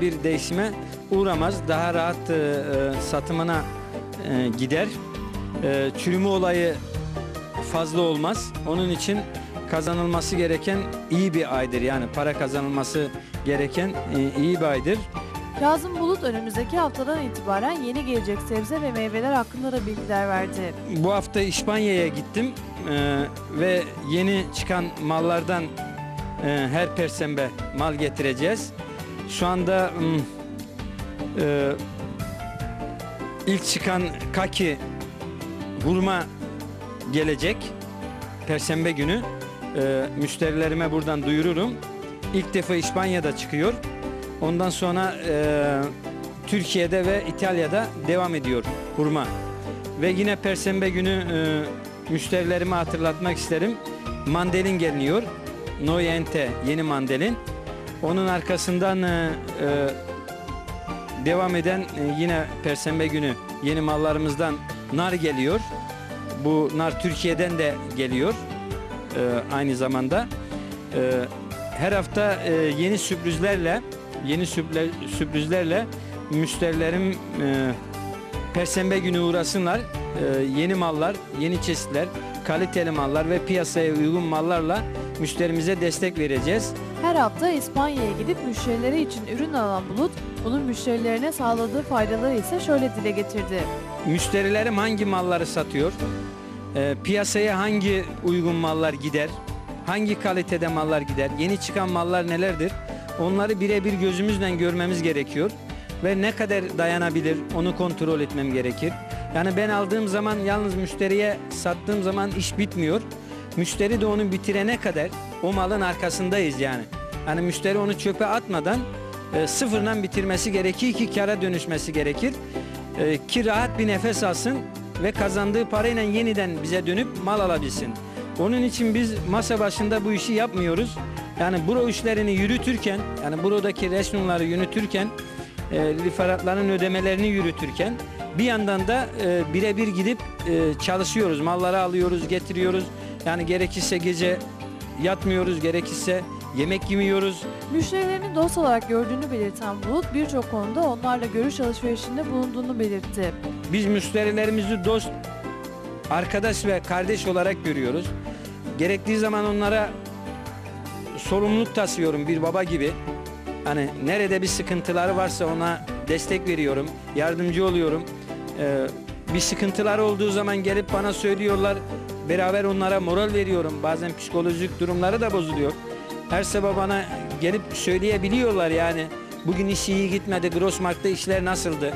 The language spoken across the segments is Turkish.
bir değişime uğramaz. Daha rahat e, e, satımına e, gider. E, çürüme olayı fazla olmaz. Onun için kazanılması gereken iyi bir aydır. Yani para kazanılması gereken e, iyi bir aydır. Kazım Bulut önümüzdeki haftadan itibaren yeni gelecek sebze ve meyveler hakkında da bilgiler verdi. Bu hafta İspanya'ya gittim e, ve yeni çıkan mallardan e, her perşembe mal getireceğiz. Şu anda e, ilk çıkan kaki hurma gelecek perşembe günü. E, müşterilerime buradan duyururum. İlk defa İspanya'da çıkıyor. Ondan sonra e, Türkiye'de ve İtalya'da devam ediyor hurma. Ve yine perşembe günü e, müşterilerime hatırlatmak isterim. Mandalin geliyor. Noyente yeni mandalin. Onun arkasından e, e, devam eden e, yine perşembe günü yeni mallarımızdan nar geliyor. Bu nar Türkiye'den de geliyor e, aynı zamanda. E, her hafta e, yeni sürprizlerle yeni sürpre- sürprizlerle müşterilerim e, Perşembe günü uğrasınlar. Ee, yeni mallar, yeni çeşitler, kaliteli mallar ve piyasaya uygun mallarla müşterimize destek vereceğiz. Her hafta İspanya'ya gidip müşterileri için ürün alan Bulut, bunun müşterilerine sağladığı faydaları ise şöyle dile getirdi. Müşterilerim hangi malları satıyor? Ee, piyasaya hangi uygun mallar gider? Hangi kalitede mallar gider? Yeni çıkan mallar nelerdir? Onları birebir gözümüzle görmemiz gerekiyor. Ve ne kadar dayanabilir onu kontrol etmem gerekir. Yani ben aldığım zaman yalnız müşteriye sattığım zaman iş bitmiyor. Müşteri de onu bitirene kadar o malın arkasındayız yani. Yani müşteri onu çöpe atmadan e, sıfırdan bitirmesi gerekir ki kara dönüşmesi gerekir. E, ki rahat bir nefes alsın ve kazandığı parayla yeniden bize dönüp mal alabilsin. Onun için biz masa başında bu işi yapmıyoruz. Yani buro işlerini yürütürken, yani buradaki resmleri yürütürken, e, lifaratların ödemelerini yürütürken bir yandan da e, birebir gidip e, çalışıyoruz. Malları alıyoruz, getiriyoruz. Yani gerekirse gece yatmıyoruz, gerekirse yemek yemiyoruz. Müşterilerini dost olarak gördüğünü belirten Bulut, birçok konuda onlarla görüş alışverişinde bulunduğunu belirtti. Biz müşterilerimizi dost, arkadaş ve kardeş olarak görüyoruz. Gerektiği zaman onlara sorumluluk taşıyorum bir baba gibi. Hani nerede bir sıkıntıları varsa ona destek veriyorum, yardımcı oluyorum. Ee, bir sıkıntılar olduğu zaman gelip bana söylüyorlar. Beraber onlara moral veriyorum. Bazen psikolojik durumları da bozuluyor. Her sabah bana gelip söyleyebiliyorlar yani. Bugün iş iyi gitmedi, Grossmarkt'ta işler nasıldı?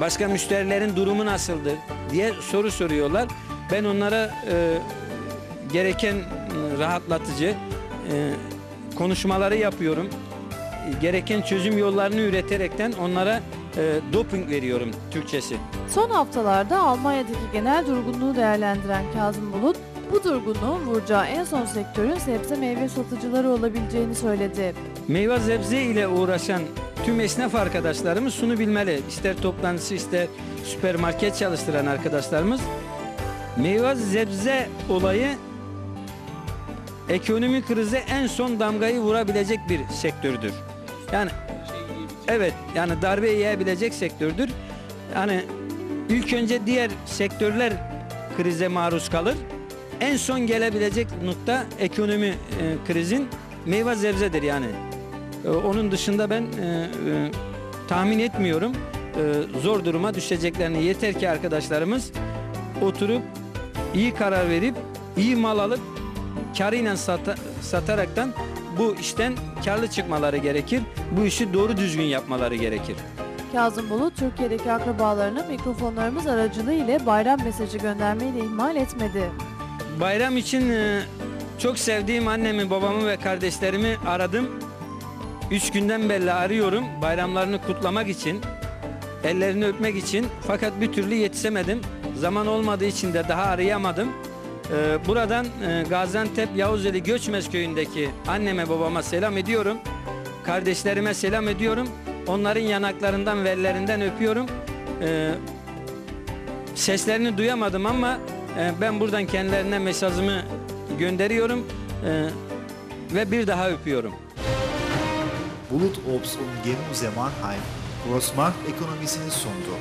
Başka müşterilerin durumu nasıldır diye soru soruyorlar. Ben onlara e, gereken rahatlatıcı e, konuşmaları yapıyorum. Gereken çözüm yollarını üreterekten onlara e, doping veriyorum Türkçesi. Son haftalarda Almanya'daki genel durgunluğu değerlendiren Kazım Bulut, bu durgunluğun vuracağı en son sektörün sebze meyve satıcıları olabileceğini söyledi. Meyve sebze ile uğraşan tüm esnaf arkadaşlarımız şunu bilmeli. İster toplantısı ister süpermarket çalıştıran arkadaşlarımız meyve sebze olayı ekonomik krize en son damgayı vurabilecek bir sektördür. Yani evet yani darbe yiyebilecek sektördür. Yani ilk önce diğer sektörler krize maruz kalır. En son gelebilecek nokta ekonomi e, krizin meyve sebzedir yani. E, onun dışında ben e, e, tahmin etmiyorum e, zor duruma düşeceklerini. Yeter ki arkadaşlarımız oturup iyi karar verip iyi mal alıp karıyla sata, sataraktan bu işten karlı çıkmaları gerekir. Bu işi doğru düzgün yapmaları gerekir. Kazım Bulut, Türkiye'deki akrabalarına mikrofonlarımız aracılığı ile bayram mesajı göndermeyi de ihmal etmedi. Bayram için e, çok sevdiğim annemi, babamı ve kardeşlerimi aradım. Üç günden beri arıyorum bayramlarını kutlamak için, ellerini öpmek için. Fakat bir türlü yetişemedim. Zaman olmadığı için de daha arayamadım. E, Buradan e, Gaziantep Yavuzeli Göçmez köyündeki anneme babama selam ediyorum. Kardeşlerime selam ediyorum. Onların yanaklarından ve ellerinden öpüyorum. E, Seslerini duyamadım ama e, ben buradan kendilerine mesajımı gönderiyorum e, ve bir daha öpüyorum. Bulut Obst und Gemuse Mannheim Grossmarkt ekonomisini sundu.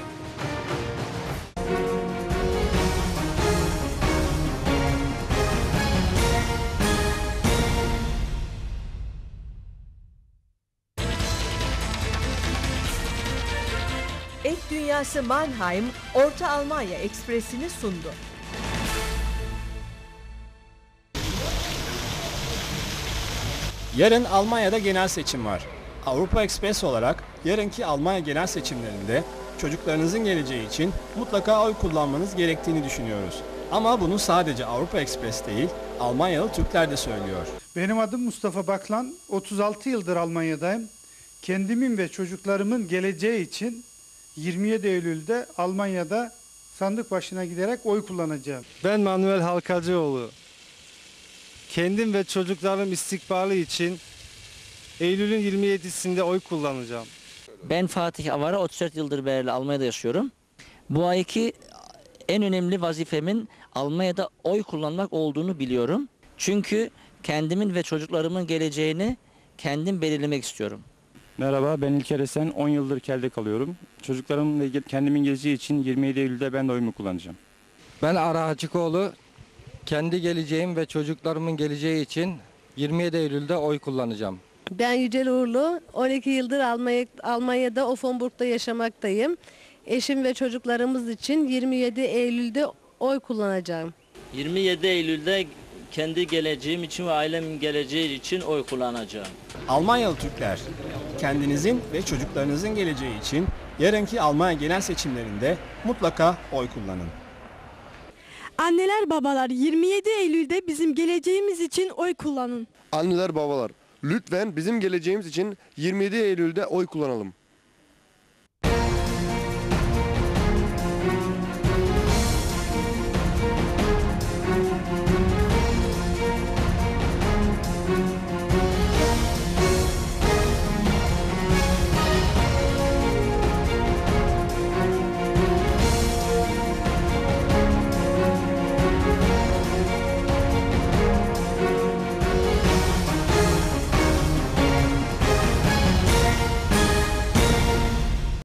Dünyası Mannheim, Orta Almanya Ekspresi'ni sundu. Yarın Almanya'da genel seçim var. Avrupa Express olarak yarınki Almanya genel seçimlerinde çocuklarınızın geleceği için mutlaka oy kullanmanız gerektiğini düşünüyoruz. Ama bunu sadece Avrupa Express değil, Almanyalı Türkler de söylüyor. Benim adım Mustafa Baklan. 36 yıldır Almanya'dayım. Kendimin ve çocuklarımın geleceği için 27 Eylül'de Almanya'da sandık başına giderek oy kullanacağım. Ben Manuel Halkacıoğlu. Kendim ve çocuklarım istikbali için Eylül'ün 27'sinde oy kullanacağım. Ben Fatih Avara 34 yıldır beri Almanya'da yaşıyorum. Bu ayki en önemli vazifemin Almanya'da oy kullanmak olduğunu biliyorum. Çünkü kendimin ve çocuklarımın geleceğini kendim belirlemek istiyorum. Merhaba ben İlker Esen 10 yıldır Kel'de kalıyorum. Çocuklarım ve ge- kendimin geleceği için 27 Eylül'de ben de oyumu kullanacağım. Ben Ara Hacıkoğlu. Kendi geleceğim ve çocuklarımın geleceği için 27 Eylül'de oy kullanacağım. Ben Yücel Uğurlu. 12 yıldır Almanya, Almanya'da Offenburg'da yaşamaktayım. Eşim ve çocuklarımız için 27 Eylül'de oy kullanacağım. 27 Eylül'de kendi geleceğim için ve ailemin geleceği için oy kullanacağım. Almanyalı Türkler, kendinizin ve çocuklarınızın geleceği için yarınki Almanya genel seçimlerinde mutlaka oy kullanın. Anneler babalar 27 Eylül'de bizim geleceğimiz için oy kullanın. Anneler babalar lütfen bizim geleceğimiz için 27 Eylül'de oy kullanalım.